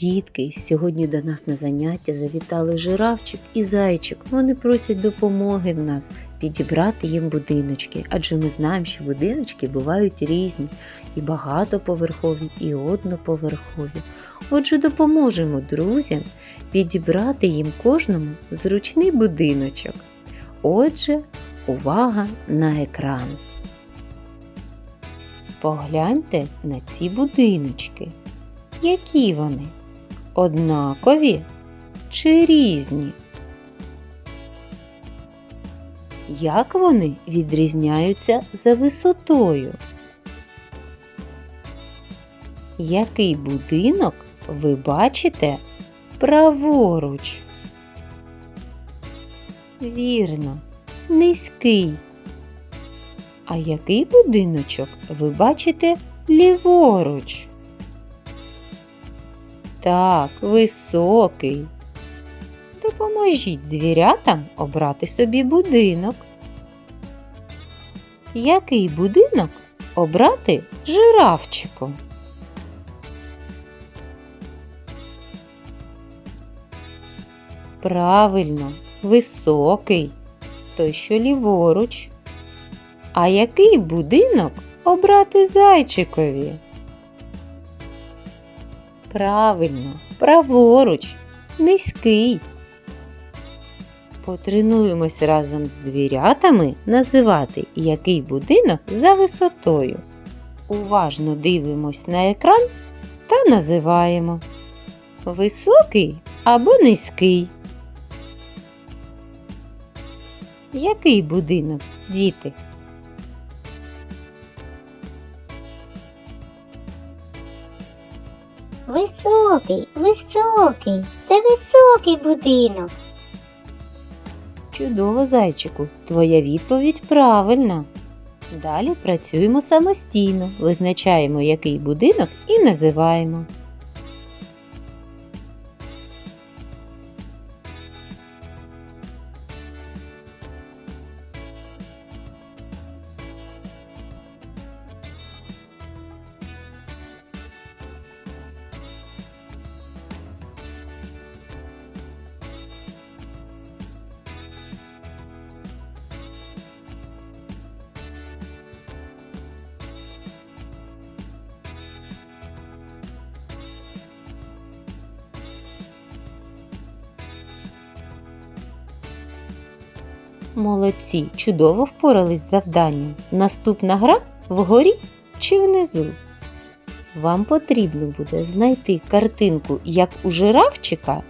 Дітки, сьогодні до нас на заняття завітали жирафчик і зайчик. Вони просять допомоги в нас підібрати їм будиночки, адже ми знаємо, що будиночки бувають різні, і багатоповерхові, і одноповерхові. Отже, допоможемо друзям підібрати їм кожному зручний будиночок. Отже, увага на екран. Погляньте на ці будиночки. Які вони? Однакові чи різні? Як вони відрізняються за висотою? Який будинок ви бачите праворуч? Вірно, низький. А який будиночок ви бачите ліворуч? Так, високий. Допоможіть звірятам обрати собі будинок. Який будинок обрати жирафчику? Правильно, високий, той, що ліворуч. А який будинок обрати зайчикові? Правильно, праворуч, низький. Потренуємось разом з звірятами називати який будинок за висотою. Уважно дивимось на екран та називаємо високий або низький. Який будинок, діти? Високий, високий, це високий будинок. Чудово, зайчику, твоя відповідь правильна. Далі працюємо самостійно, визначаємо, який будинок і називаємо. Молодці, чудово впорались з завданням. Наступна гра вгорі чи внизу. Вам потрібно буде знайти картинку, як у жирафчика,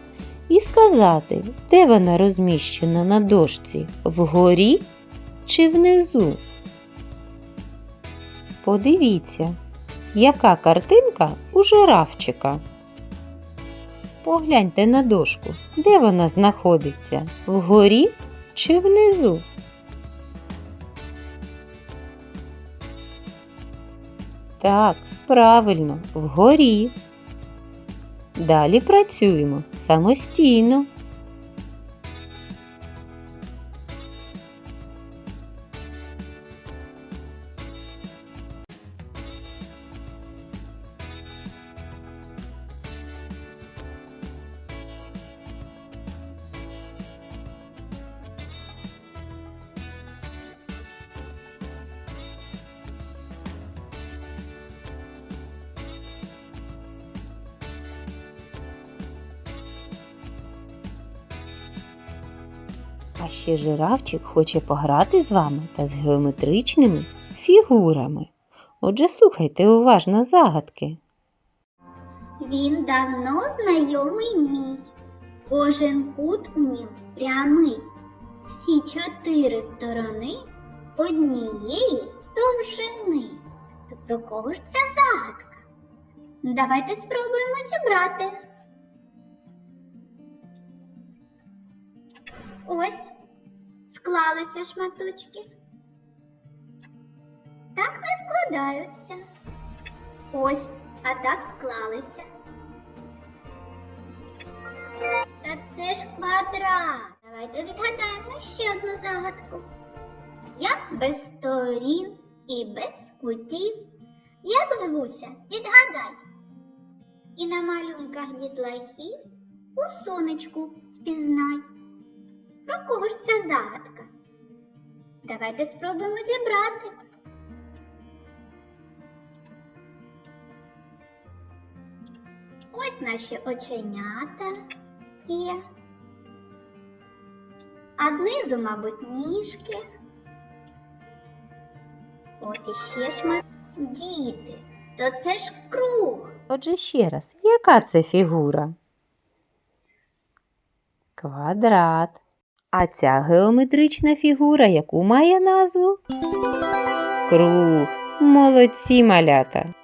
і сказати, де вона розміщена на дошці вгорі чи внизу. Подивіться, яка картинка у жирафчика. Погляньте на дошку, де вона знаходиться вгорі чи внизу? Так, правильно, вгорі. Далі працюємо самостійно. А ще жирафчик хоче пограти з вами та з геометричними фігурами. Отже, слухайте уважно загадки. Він давно знайомий мій. Кожен кут у нім прямий. Всі чотири сторони однієї довжини. То про кого ж ця загадка? Давайте спробуємо зібрати. Ось склалися шматочки. Так не складаються. Ось, а так склалися. Та це ж квадрат. Давайте відгадаємо ще одну загадку. Я без сторін і без кутів. Як звуся? Відгадай. І на малюнках дітлахів у сонечку впізнай. Про кого ж ця загадка? Давайте спробуємо зібрати. Ось наші оченята є. А знизу, мабуть, ніжки. Ось іще шмат. Діти, то це ж круг. Отже, ще раз, яка це фігура? Квадрат. А ця геометрична фігура, яку має назву? Круг. Молодці малята.